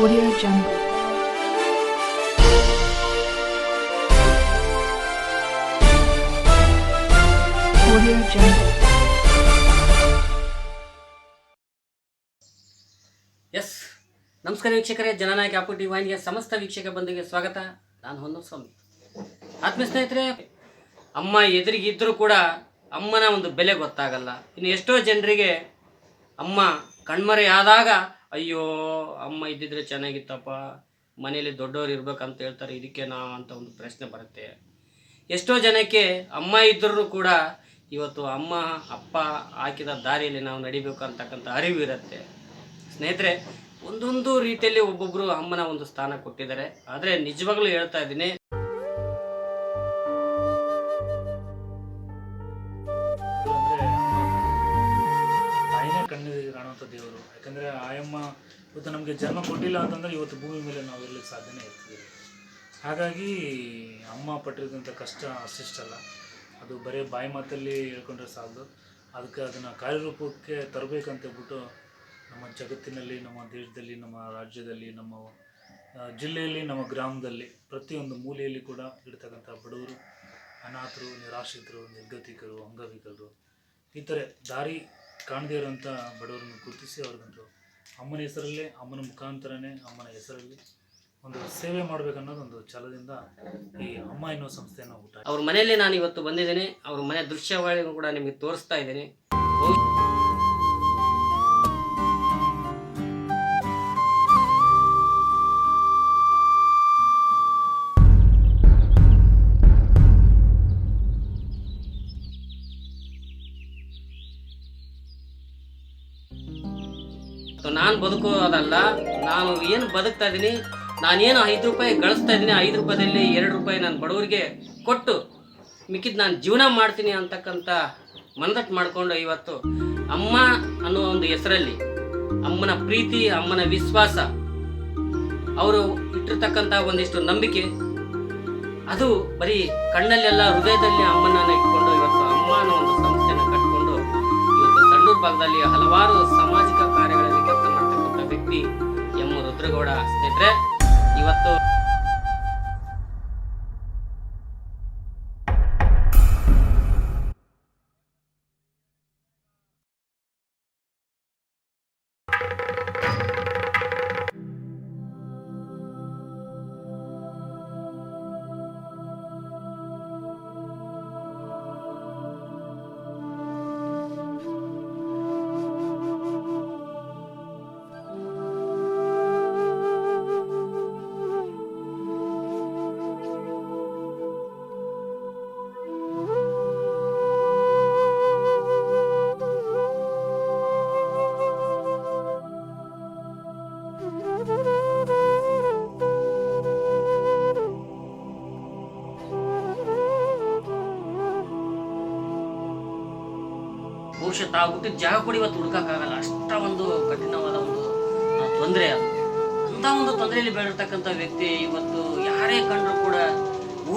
Audio Jungle. Audio. S ನಮಸ್ಕಾರ ವೀಕ್ಷಕರೇ. ಜನನಾಯಕ app T ವಾಹಿನಿಯ ಸಮಸ್ತ ವೀಕ್ಷಕ ಬಂಧುಗೆ ಸ್ವಾಗತ. ನಾನು ಹೊನ್ನೂರು ಸ್ವಾಮಿ ಆತ್ಮೀಯ ಸ್ನೇಹಿತರೆ, ಅಮ್ಮ ಎದುರಿಗಿದ್ದರೂ ಕೂಡ ಅಮ್ಮನ ಒಂದು ಬೆಲೆ ಗೊತ್ತಾಗಲ್ಲ. ಇನ್ನು ಎಷ್ಟೋ ಜನರಿಗೆ ಅಮ್ಮ ಕಣ್ಮರೆ ಆದಾಗ ಅಯ್ಯೋ, ಅಮ್ಮ ಇದ್ದಿದ್ರೆ ಚೆನ್ನಾಗಿತ್ತಪ್ಪ. ಮನೆಯಲ್ಲಿ ದೊಡ್ಡವರು ಇರ್ಬೇಕಂತ ಹೇಳ್ತಾರೆ. ಇದಕ್ಕೇನಾ ಅಂತ ಒಂದು ಪ್ರಶ್ನೆ ಬರುತ್ತೆ. ಎಷ್ಟೋ ಜನಕ್ಕೆ ಅಮ್ಮ ಇದ್ದರೂ ಕೂಡ ಇವತ್ತು ಅಮ್ಮ, ಅಪ್ಪ ಹಾಕಿದ ದಾರಿಯಲ್ಲಿ ನಾವು ನಡಿಬೇಕು ಅಂತಕ್ಕಂಥ ಅರಿವು ಇರುತ್ತೆ. ಸ್ನೇಹಿತರೆ, ಒಂದೊಂದು ರೀತಿಯಲ್ಲಿ ಒಬ್ಬೊಬ್ಬರು ಅಮ್ಮನ ಒಂದು ಸ್ಥಾನ ಕೊಟ್ಟಿದ್ದಾರೆ. ಆದರೆ ನಿಜವಾಗ್ಲೂ ಹೇಳ್ತಾ ಇದ್ದೀನಿ ಕಣ್ಣೆದುರಿಗೆ ಕಾಣುವಂಥ ದೇವರು. ಯಾಕಂದರೆ ಆಯಮ್ಮ ಇವತ್ತು ನಮಗೆ ಜನ್ಮ ಕೊಟ್ಟಿಲ್ಲ ಅಂತಂದರೆ ಇವತ್ತು ಭೂಮಿ ಮೇಲೆ ನಾವು ಇರಲಿಕ್ಕೆ ಸಾಧ್ಯನೇ ಇರ್ತೀವಿ ಹಾಗಾಗಿ ಅಮ್ಮ ಪಟ್ಟಿರೋದಂಥ ಕಷ್ಟ ಅಷ್ಟಿಷ್ಟಲ್ಲ. ಅದು ಬರೀ ಬಾಯಿ ಮಾತಲ್ಲಿ ಹೇಳ್ಕೊಂಡ್ರೆ ಸಾಲದು. ಅದಕ್ಕೆ ಅದನ್ನು ಕಾರ್ಯರೂಪಕ್ಕೆ ತರಬೇಕಂತ ಹೇಳ್ಬಿಟ್ಟು ನಮ್ಮ ಜಗತ್ತಿನಲ್ಲಿ, ನಮ್ಮ ದೇಶದಲ್ಲಿ, ನಮ್ಮ ರಾಜ್ಯದಲ್ಲಿ, ನಮ್ಮ ಜಿಲ್ಲೆಯಲ್ಲಿ, ನಮ್ಮ ಗ್ರಾಮದಲ್ಲಿ ಪ್ರತಿಯೊಂದು ಮೂಲೆಯಲ್ಲಿ ಕೂಡ ಇರ್ತಕ್ಕಂಥ ಬಡವರು, ಅನಾಥರು, ನಿರಾಶ್ರಿತರು, ನಿರ್ಗತಿಕರು, ಅಂಗವಿಕಲರು ಈ ಥರ ದಾರಿ ಕಾಣದೇ ಇರೋಂಥ ಬಡವರನ್ನು ಗುರುತಿಸಿ ಅವ್ರಿಗೊಂದು ಅಮ್ಮನ ಹೆಸರಲ್ಲೇ, ಅಮ್ಮನ ಮುಖಾಂತರನೇ ಅಮ್ಮನ ಹೆಸರಲ್ಲಿ ಒಂದು ಸೇವೆ ಮಾಡಬೇಕನ್ನೋದು ಒಂದು ಛಲದಿಂದ ಈ ಅಮ್ಮ ಎನ್ನುವ ಸಂಸ್ಥೆಯನ್ನು ಊಟ ಅವ್ರ ಮನೆಯಲ್ಲಿ ನಾನು ಇವತ್ತು ಬಂದಿದ್ದೇನೆ. ಅವ್ರ ಮನೆ ದೃಶ್ಯಾವಳಿ ಕೂಡ ನಿಮಗೆ ತೋರಿಸ್ತಾ ಇದ್ದೀನಿ. ನಾನು ಬದುಕೋದಲ್ಲ ನಾನು ಏನು ಬದುಕ್ತಾ ಇದ್ದೀನಿ ನಾನೇನು ಐದು ರೂಪಾಯಿ ಗಳಿಸ್ತಾ ಇದ್ದೀನಿ ಐದು ರೂಪಾಯಿದಲ್ಲಿ ಎರಡು ರೂಪಾಯಿ ನಾನು ಬಡವರಿಗೆ ಕೊಟ್ಟು ಮಿಕ್ಕಿದ್ದು ನಾನು ಜೀವನ ಮಾಡ್ತೀನಿ ಅಂತಕ್ಕಂಥ ಮನದಟ್ಟು ಮಾಡಿಕೊಂಡು ಇವತ್ತು ಅಮ್ಮ ಅನ್ನೋ ಒಂದು ಹೆಸರಲ್ಲಿ, ಅಮ್ಮನ ಪ್ರೀತಿ, ಅಮ್ಮನ ವಿಶ್ವಾಸ, ಅವರು ಇಟ್ಟಿರ್ತಕ್ಕಂಥ ಒಂದಿಷ್ಟು ನಂಬಿಕೆ, ಅದು ಬರೀ ಕಣ್ಣಲ್ಲೆಲ್ಲ ಹೃದಯದಲ್ಲಿ ಅಮ್ಮನನ್ನು ಇಟ್ಕೊಂಡು ಇವತ್ತು ಅಮ್ಮ ಅನ್ನೋ ಒಂದು ಸಂಸ್ಥೆಯನ್ನು ಕಟ್ಕೊಂಡು ಇವತ್ತು ಸಣ್ಣ ಭಾಗದಲ್ಲಿ ಹಲವಾರು ಎಂ ರುದ್ರಗೌಡ ಸ್ನೇಹಿತರೆ ಇವತ್ತು ತಾವು ಹುಟ್ಟಿದ ಜಾಗ ಕೂಡ ಇವತ್ತು ಹುಡುಕಕ್ಕಾಗಲ್ಲ. ಅಷ್ಟ ಒಂದು ಕಠಿಣವಾದ ಒಂದು ತೊಂದರೆ ಅದು. ಅಂತ ಒಂದು ತೊಂದರೆಯಲ್ಲಿ ಬೆಳೆರ್ತಕ್ಕಂಥ ವ್ಯಕ್ತಿ ಇವತ್ತು ಯಾರೇ ಕಂಡ್ರು ಕೂಡ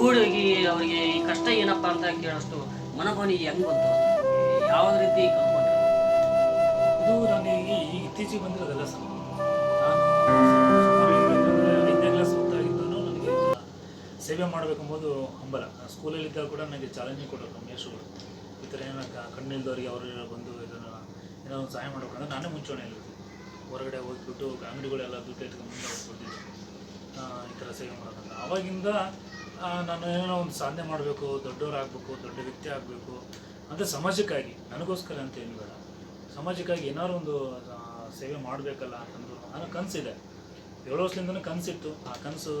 ಓಡೋಗಿ ಅವರಿಗೆ ಈ ಕಷ್ಟ ಏನಪ್ಪ ಅಂತ ಕೇಳೋಷ್ಟು ಮನೋಭಾವನೆ ಹೆಂಗ್ ಬಂತು? ಯಾವ ರೀತಿ ಕಲ್ತ್ಕೊಂಡ್ರು ಇದು ನನಗೆ ಇತ್ತೀಚೆಗೆ ಬಂದಿರೋದಲ್ಲ ಸರ್. ನನಗೆ ಸೇವೆ ಮಾಡಬೇಕೆಂಬುದು ಹಂಬಲ ಸ್ಕೂಲಲ್ಲಿದ್ದಾಗ ಕೂಡ ನನಗೆ ಚಾಲೆಂಜಿಂಗ್ ಕೊಟ್ಟರು ನಮ್ಮ ಈ ಥರ ಏನೋ ಕಣ್ಣಿಲ್ದವ್ರಿಗೆ ಅವರು ಬಂದು ಇದನ್ನು ಏನೋ ಒಂದು ಸಹಾಯ ಮಾಡ್ಬೇಕಂದ್ರೆ ನಾನೇ ಮುಂಚೂಣಿಯಲ್ಲಿ ಹೊರಗಡೆ ಹೋಗ್ಬಿಟ್ಟು ಅಂಗಡಿಗಳೆಲ್ಲ ದುಡ್ಡು ಇಟ್ಕೊಂಡು ಮುಂದೆ ಹೋಗ್ಬಿಡ್ತಿದ್ದೆ ಈ ಥರ ಸೇವೆ ಮಾಡೋದಂತ ಆವಾಗಿಂದ ನಾನು ಏನೋ ಒಂದು ಸಾಧನೆ ಮಾಡಬೇಕು, ದೊಡ್ಡವರಾಗಬೇಕು, ದೊಡ್ಡ ವ್ಯಕ್ತಿ ಆಗಬೇಕು. ಅಂದರೆ ಸಮಾಜಕ್ಕಾಗಿ, ನನಗೋಸ್ಕರ ಅಂತ ಏನು ಬೇಡ. ಸಮಾಜಕ್ಕಾಗಿ ಏನಾದ್ರು ಒಂದು ಸೇವೆ ಮಾಡಬೇಕಲ್ಲ ಅಂತಂದು ನನ್ನ ಕನಸಿದೆ. ಏಳು ವರ್ಷದಿಂದನೂ ಕನಸಿತ್ತು. ಆ ಕನಸು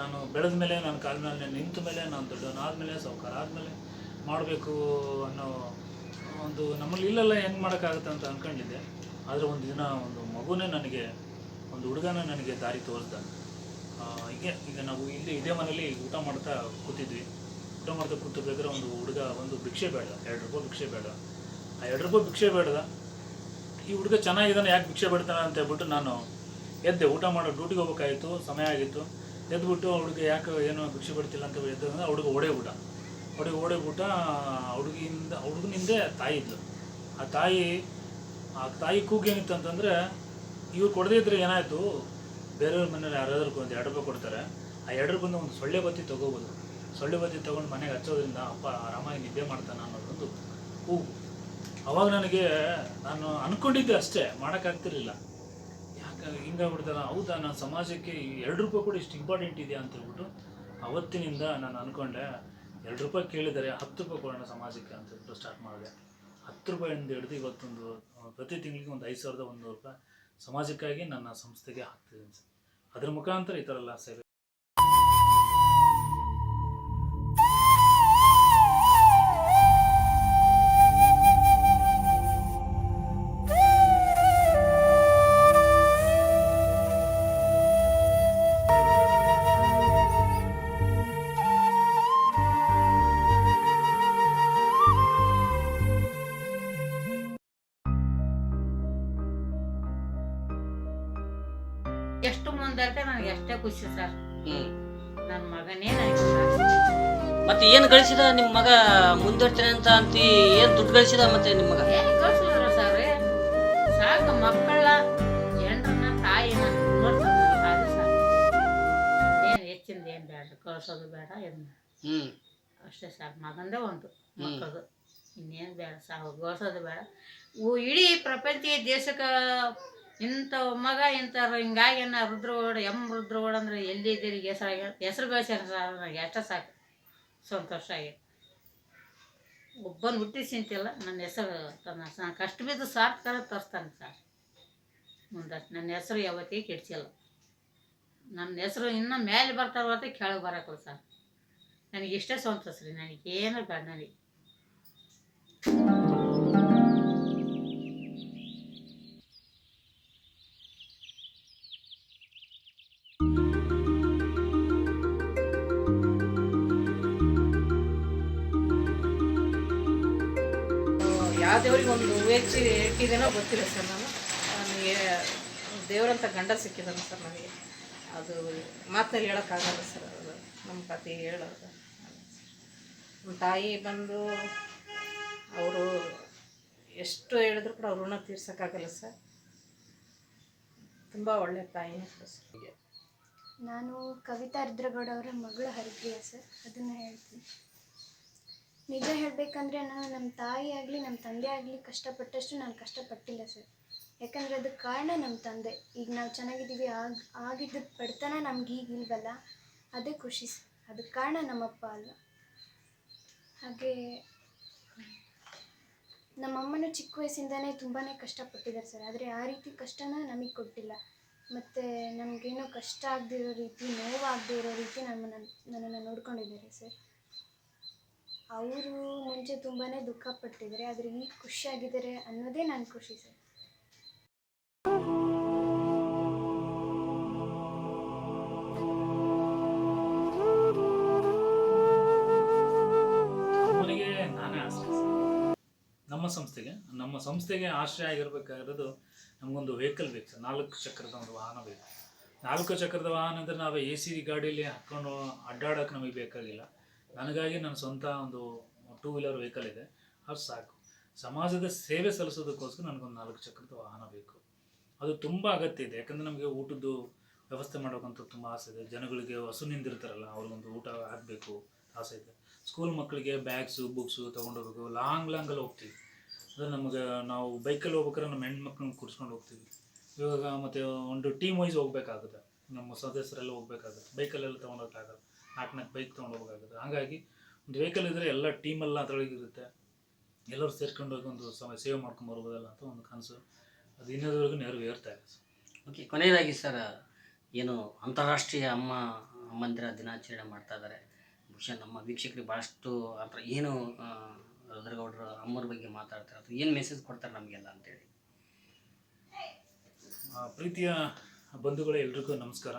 ನಾನು ಬೆಳೆದ ಮೇಲೆ ನಾನು ಕಾಲ ಮೇಲೆ ನಿಂತ ಮೇಲೆ, ನಾನು ದೊಡ್ಡವನಾದ್ಮೇಲೆ, ಸಾವುಕಾರ ಆದಮೇಲೆ ಮಾಡಬೇಕು ಅನ್ನೋ ಒಂದು ನಮ್ಮಲ್ಲಿ ಇಲ್ಲೆಲ್ಲ ಹೆಂಗೆ ಮಾಡೋಕ್ಕಾಗುತ್ತೆ ಅಂತ ಅಂದ್ಕೊಂಡಿದ್ದೆ ಆದರೆ ಒಂದು ದಿನ ಒಂದು ಮಗುನೇ ನನಗೆ, ಒಂದು ಹುಡುಗನ ನನಗೆ ದಾರಿ ತೋರಿಸ್ದ. ಹೀಗೆ, ಈಗ ನಾವು ಇಲ್ಲಿ ಇದೇ ಮನೇಲಿ ಊಟ ಮಾಡ್ತಾ ಕೂತಿದ್ವಿ. ಊಟ ಮಾಡ್ತಾ ಕೂತಿರ್ಬೇಕಾದ್ರೆ ಒಂದು ಹುಡುಗ, ಒಂದು ಭಿಕ್ಷೆ ಬೇಡ, ಎರಡು ರೂಪಾಯಿ ಭಿಕ್ಷೆ ಬೇಡ. ಆ ಎರಡು ರೂಪಾಯಿ ಭಿಕ್ಷೆ ಬೇಡದ? ಈ ಹುಡುಗ ಚೆನ್ನಾಗಿದ್ದಾನೆ, ಯಾಕೆ ಭಿಕ್ಷೆ ಬೇಡ್ತಾನೆ ಅಂತ ಹೇಳ್ಬಿಟ್ಟು ನಾನು ಎದ್ದೆ. ಊಟ ಮಾಡೋ ಡ್ಯೂಟಿಗೆ ಹೋಗ್ಬೇಕಾಗಿತ್ತು, ಸಮಯ ಆಗಿತ್ತು. ಎದ್ಬಿಟ್ಟು ಹುಡುಗ ಯಾಕೆ ಏನು ಭಿಕ್ಷೆ ಬಿಡ್ತಿಲ್ಲ ಅಂತ ಎದ್ದು ಹುಡುಗ ಓಡೇಬಿಟ್ಟ ಹುಡುಗ ಓಡಿಬಿಟ್ಟ ಹುಡುಗಿಯಿಂದ, ಹುಡುಗನಿಂದೆ ತಾಯಿ ಇದ್ಲು ಆ ತಾಯಿ ಆ ತಾಯಿ ಕೂಗೇನಿತ್ತು ಅಂತಂದರೆ, ಇವ್ರು ಕೊಡದೇ ಇದ್ರೆ ಏನಾಯಿತು? ಬೇರೆಯವ್ರ ಮನೇಲಿ ಯಾರಾದ್ರೂ ಒಂದು ಎರಡು ರೂಪಾಯಿ ಕೊಡ್ತಾರೆ. ಆ ಎರಡು ರೂಪಾಯಿಂದ ಒಂದು ಸೊಳ್ಳೆ ಬತ್ತಿ ತೊಗೋಬೋದು. ಸೊಳ್ಳೆ ಬತ್ತಿ ತೊಗೊಂಡು ಮನೆಗೆ ಹಚ್ಚೋದ್ರಿಂದ ಅಪ್ಪ ಆರಾಮಾಗಿ ನಿದ್ದೆ ಮಾಡ್ತಾನೆ ಅನ್ನೋದೊಂದು ಕೂಗು. ಅವಾಗ ನನಗೆ ನಾನು ಅಂದ್ಕೊಂಡಿದ್ದೆ ಅಷ್ಟೇ, ಮಾಡೋಕ್ಕಾಗ್ತಿರ್ಲಿಲ್ಲ. ಯಾಕೆ ಹಿಂಗಾಗ್ಬಿಡ್ತಲ್ಲ? ಹೌದಾ, ನಾನು ಸಮಾಜಕ್ಕೆ ಎರಡು ರೂಪಾಯಿ ಕೂಡ ಇಷ್ಟು ಇಂಪಾರ್ಟೆಂಟ್ ಇದೆಯಾ ಅಂತ ಹೇಳ್ಬಿಟ್ಟು ಅವತ್ತಿನಿಂದ ನಾನು ಅಂದ್ಕೊಂಡೆ ಎರಡು ರೂಪಾಯಿ ಕೇಳಿದರೆ ಹತ್ತು ರೂಪಾಯಿ ಕೊಡೋಣ ಸಮಾಜಕ್ಕೆ ಅಂತ ಸ್ಟಾರ್ಟ್ ಮಾಡಿದೆ. ಹತ್ತು ರೂಪಾಯಿಂದ ಹಿಡಿದು ಇವತ್ತೊಂದು ಪ್ರತಿ ತಿಂಗಳಿಗೆ ಒಂದು ಐದು ಸಾವಿರದ ಒಂದು ರೂಪಾಯಿ ಸಮಾಜಕ್ಕಾಗಿ ನನ್ನ ಸಂಸ್ಥೆಗೆ ಹಾಕ್ತಿದ್ದೀನಿ ಸರ್. ಅದ್ರ ಮುಖಾಂತರ ಈ ಥರ ಎಲ್ಲ ಸೇವೆ ಎಷ್ಟು ನನಗೆ ಅಷ್ಟೇ ಖುಷಿ ಸರ್. ಹ್ಮ್. ನನ್ನ ಮಗನೇ ನನಗೆ. ಮತ್ತೆ ಏನು ಗಳಿಸಿದ ನಿಮ್ಮ ಮಗ ಮುಂದುವರ್ತೀನಿ ಅಂತ ಅಂತಿ ಏನು ದುಡ್ಡು ಗಳಿಸಿದ ಮತ್ತೆ ನಿಮ್ಮ ಮಗ? ಏನು ಕಳ್ಸಿದ್ರ ಸರ್? ಸಾಕು ಮಕ್ಕಳ ಜನರನ್ನ ತಾಯಿನ ನೋಡ್ತಾರೆ ಅದು ಸಾಕು ಏನು ಹೆಚ್ಚಿಂದ ಏನು ಬೇಡ ಕಳ್ಸೋದು ಬೇಡ ಏನು ಹ್ಮ್. ಅಷ್ಟೇ ಸರ್ ಮಗಂದೇ ಒಂದು ಮಕ್ಕಳದು. ಇನ್ನೇನು ಬೇಡ ಸಾಕು ಗೋಸೋದು ಬೇಡ. ಇಡೀ ಪ್ರಪಂಚ ದೇಶಕ್ಕೆ ಇಂಥ ಮಗ ಇಂಥವ್ರು ಹಿಂಗಾಗಿ ನಾ ರುದ್ರಗೋಡ ಎಂ ರುದ್ರಗೋಡ ಅಂದ್ರೆ ಎಲ್ಲಿದ್ದೀರಿ ಹೆಸರಾಗಿ, ಹೆಸರು ಗಳಿಸ್ಯಾರ ಸರ್ ನನಗೆ ಅಷ್ಟೇ ಸಾಕು. ಸಂತೋಷ ಆಗಿ ಒಬ್ಬನ ಹುಟ್ಟಿ ಚಿಂತಿಲ್ಲ ನನ್ನ ಹೆಸರು ತನ್ನ ನಾನು ಕಷ್ಟ ಬಿದ್ದು ಸಾರ್ಥಕರ ತರಿಸ್ತಾನೆ ಸರ್. ಮುಂದೆ ನನ್ನ ಹೆಸರು ಯಾವತ್ತಿಗೆ ಕೆಡ್ಸಿಲ್ಲ. ನನ್ನ ಹೆಸರು ಇನ್ನೂ ಮೇಲೆ ಬರ್ತಾರ ಹೊರತು ಕೆಳಗೆ ಬರೋಕ್ಕಲ್ಲ ಸರ್. ನನಗೆ ಇಷ್ಟೇ ಸಂತೋಷ ರೀ, ನನಗೇನು ಬೇಡ ನನಗೆ. ಯಾವ ದೇವ್ರಿಗೆ ಒಂದು ಹೆಚ್ಚಿ ಇಟ್ಟಿದ್ದೇನೋ ಗೊತ್ತಿಲ್ಲ ಸರ್ ನಾನು. ನನಗೆ ದೇವರಂತ ಗಂಡ ಸಿಕ್ಕಿದ್ದಾನೆ ಸರ್ ನನಗೆ. ಅದು ಮಾತಿನಲ್ಲಿ ಹೇಳೋಕ್ಕಾಗಲ್ಲ ಸರ್ ಅದು. ನಮ್ಮ ಪತಿ ಹೇಳೋದು. ನಮ್ಮ ತಾಯಿ ಬಂದು ಅವರು ಎಷ್ಟು ಹೇಳಿದ್ರು ಕೂಡ ಋಣ ತೀರ್ಸೋಕ್ಕಾಗಲ್ಲ ಸರ್. ತುಂಬ ಒಳ್ಳೆಯ ತಾಯಿ ಸರ್. ನಾನು ಕವಿತಾ ರುದ್ರಗೌಡ ಅವರ ಮಗಳು ಹರಿಪ್ರಿಯ ಸರ್. ಅದನ್ನು ಹೇಳ್ತೀನಿ. ನಿಜ ಹೇಳಬೇಕಂದ್ರೆ ನಾನು ನಮ್ಮ ತಾಯಿ ಆಗಲಿ, ನಮ್ಮ ತಂದೆ ಆಗಲಿ ಕಷ್ಟಪಟ್ಟಷ್ಟು ನಾನು ಕಷ್ಟಪಟ್ಟಿಲ್ಲ ಸರ್. ಯಾಕಂದರೆ ಅದಕ್ಕೆ ಕಾರಣ ನಮ್ಮ ತಂದೆ. ಈಗ ನಾವು ಚೆನ್ನಾಗಿದ್ದೀವಿ, ಆಗ, ಆಗಿದ್ದ ಬಡತನ ನಮ್ಗೆ ಈಗ ಇಲ್ವಲ್ಲ? ಅದೇ ಖುಷಿ ಸರ್. ಅದಕ್ಕೆ ಕಾರಣ ನಮ್ಮಪ್ಪ ಅಲ್ಲ. ಹಾಗೆ ನಮ್ಮಮ್ಮನೂ ಚಿಕ್ಕ ವಯಸ್ಸಿಂದನೇ ತುಂಬಾ ಕಷ್ಟಪಟ್ಟಿದ್ದಾರೆ ಸರ್. ಆದರೆ ಆ ರೀತಿ ಕಷ್ಟನ ನಮಗೆ ಕೊಟ್ಟಿಲ್ಲ. ಮತ್ತು ನಮಗೇನೋ ಕಷ್ಟ ಆಗದಿರೋ ರೀತಿ ನೋವಾಗದೇ ಇರೋ ರೀತಿ ನಮ್ಮನ್ನು, ನನ್ನನ್ನು ನೋಡ್ಕೊಂಡಿದ್ದಾರೆ ಸರ್. ಅವರು ಮುಂಚೆ ತುಂಬಾ ದುಃಖ ಪಟ್ಟಿದ್ದಾರೆ ಆದರೆ ಈಗ ಖುಷಿಯಾಗಿದ್ದಾರೆ ಅನ್ನೋದೇ ನನ್ನ ಖುಷಿ ಸರ್. ನಮ್ಮ ಸಂಸ್ಥೆಗೆ ನಮ್ಮ ಸಂಸ್ಥೆಗೆ ಆಶ್ರಯ ಆಗಿರ್ಬೇಕಾಗಿರೋದು ನಮಗೊಂದು ವೆಹಿಕಲ್ ಬೇಕು ನಾಲ್ಕು ಚಕ್ರದ ಒಂದು ವಾಹನ ಬೇಕು. ನಾಲ್ಕು ಚಕ್ರದ ವಾಹನ ಅಂದರೆ ನಾವು ಎ ಸಿ ಗಾಡಿಯಲ್ಲಿ ಹಾಕ್ಕೊಂಡು ಅಡ್ಡಾಡೋಕೆ ನಮಗೆ ಬೇಕಾಗಿಲ್ಲ. ನನಗಾಗಿ ನನ್ನ ಸ್ವಂತ ಒಂದು ಟೂ ವೀಲರ್ ವೆಹಿಕಲ್ ಇದೆ. ಅದು ಸಾಕು. ಸಮಾಜದ ಸೇವೆ ಸಲ್ಲಿಸೋದಕ್ಕೋಸ್ಕರ ನನಗೊಂದು ನಾಲ್ಕು ಚಕ್ರದ ವಾಹನ ಬೇಕು. ಅದು ತುಂಬ ಅಗತ್ಯ ಇದೆ. ಯಾಕಂದರೆ ನಮಗೆ ಊಟದ್ದು ವ್ಯವಸ್ಥೆ ಮಾಡಬೇಕಂತ ತುಂಬ ಆಸೆ ಇದೆ. ಜನಗಳಿಗೆ ಹಸು ನಿಂದಿರ್ತಾರಲ್ಲ, ಅವ್ರಿಗೊಂದು ಊಟ ಆಗಬೇಕು ಆಸೆ ಇದೆ. ಸ್ಕೂಲ್ ಮಕ್ಕಳಿಗೆ ಬ್ಯಾಗ್ಸು ಬುಕ್ಸು ತೊಗೊಂಡೋಗ್ಬೇಕು ಲಾಂಗ್ ಲಾಂಗಲ್ಲಿ ಹೋಗ್ತೀವಿ. ಅದು ನಮಗೆ ನಾವು ಬೈಕಲ್ಲಿ ಹೋಗ್ಬೇಕಾದ್ರೆ ನಮ್ಮ ಹೆಣ್ಮಕ್ಳನ್ನ ಕೂರಿಸ್ಕೊಂಡು ಹೋಗ್ತೀವಿ. ಇವಾಗ ಮತ್ತು ಒಂದು ಟೀಮ್ ವೈಸ್ ಹೋಗ್ಬೇಕಾಗುತ್ತೆ. ನಮ್ಮ ಸದಸ್ಯರೆಲ್ಲ ಹೋಗ್ಬೇಕಾಗುತ್ತೆ. ಬೈಕಲ್ಲೆಲ್ಲ ತೊಗೊಂಡೋಗಕ್ಕಾಗಲ್ಲ. ನಾಲ್ಕು ಬೈಕ್ ತೊಗೊಂಡು ಹೋಗ್ಬೇಕಾಗುತ್ತೆ. ಹಾಗಾಗಿ ಒಂದು ವೆಹಿಕಲ್ ಇದ್ದರೆ ಎಲ್ಲ ಟೀಮೆಲ್ಲ ಅದರೊಳಗೆ ಇರುತ್ತೆ. ಎಲ್ಲರೂ ಸೇರ್ಕೊಂಡು ಹೋಗಿ ಒಂದು ಸಮಯ ಸೇವ್ ಮಾಡ್ಕೊಂಡು ಬರ್ಬೋದಲ್ಲ ಅಂತ ಒಂದು ಕನಸು. ಅದು ಇನ್ನೋದವರೆಗೂ ನೆರವೇರ್ತಾ ಇದೆ ಓಕೆ ಕೊನೆಯದಾಗಿ ಸರ್ ಏನು ಅಂತಾರಾಷ್ಟ್ರೀಯ ಅಮ್ಮ ಅಮ್ಮಂದಿರ ದಿನಾಚರಣೆ ಮಾಡ್ತಾ ಇದ್ದಾರೆ. ಬಹುಶಃ ನಮ್ಮ ವೀಕ್ಷಕರಿಗೆ ಭಾಳಷ್ಟು ಅಥವಾ ಏನು ರುದ್ರಗೌಡರು ಅಮ್ಮರ ಬಗ್ಗೆ ಮಾತಾಡ್ತಾರೆ ಅಥವಾ ಏನು ಮೆಸೇಜ್ ಕೊಡ್ತಾರೆ ನಮಗೆಲ್ಲ ಅಂತೇಳಿ? ಪ್ರೀತಿಯ ಬಂಧುಗಳೇ ಎಲ್ರಿಗೂ ನಮಸ್ಕಾರ.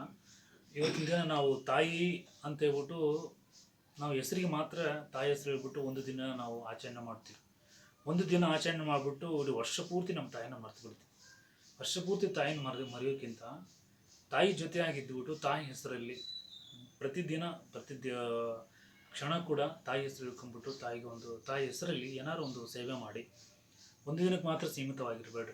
ಇವತ್ತಿನ ದಿನ ನಾವು ತಾಯಿ ಅಂತ ಹೇಳ್ಬಿಟ್ಟು ನಾವು ಹೆಸರಿಗೆ ಮಾತ್ರ ತಾಯಿ ಹೆಸರು ಹೇಳ್ಬಿಟ್ಟು ಒಂದು ದಿನ ನಾವು ಆಚರಣೆ ಮಾಡ್ತೀವಿ. ಒಂದು ದಿನ ಆಚರಣೆ ಮಾಡಿಬಿಟ್ಟು ಇಡೀ ವರ್ಷ ಪೂರ್ತಿ ನಮ್ಮ ತಾಯಿನ ಮರೆತು ಬಿಡ್ತೀವಿ. ವರ್ಷ ಪೂರ್ತಿ ತಾಯಿನ ಮರ ಮರೆಯೋಕ್ಕಿಂತ ತಾಯಿ ಜೊತೆಯಾಗಿದ್ದುಬಿಟ್ಟು ತಾಯಿ ಹೆಸರಲ್ಲಿ ಪ್ರತಿದಿನ, ಪ್ರತಿ ಕ್ಷಣ ಕೂಡ ತಾಯಿ ಹೆಸರು ಹೇಳ್ಕೊಂಡ್ಬಿಟ್ಟು ತಾಯಿಗೆ ಒಂದು, ತಾಯಿ ಹೆಸರಲ್ಲಿ ಏನಾದ್ರು ಒಂದು ಸೇವೆ ಮಾಡಿ. ಒಂದು ದಿನಕ್ಕೆ ಮಾತ್ರ ಸೀಮಿತವಾಗಿರಬೇಡ್ರಿ.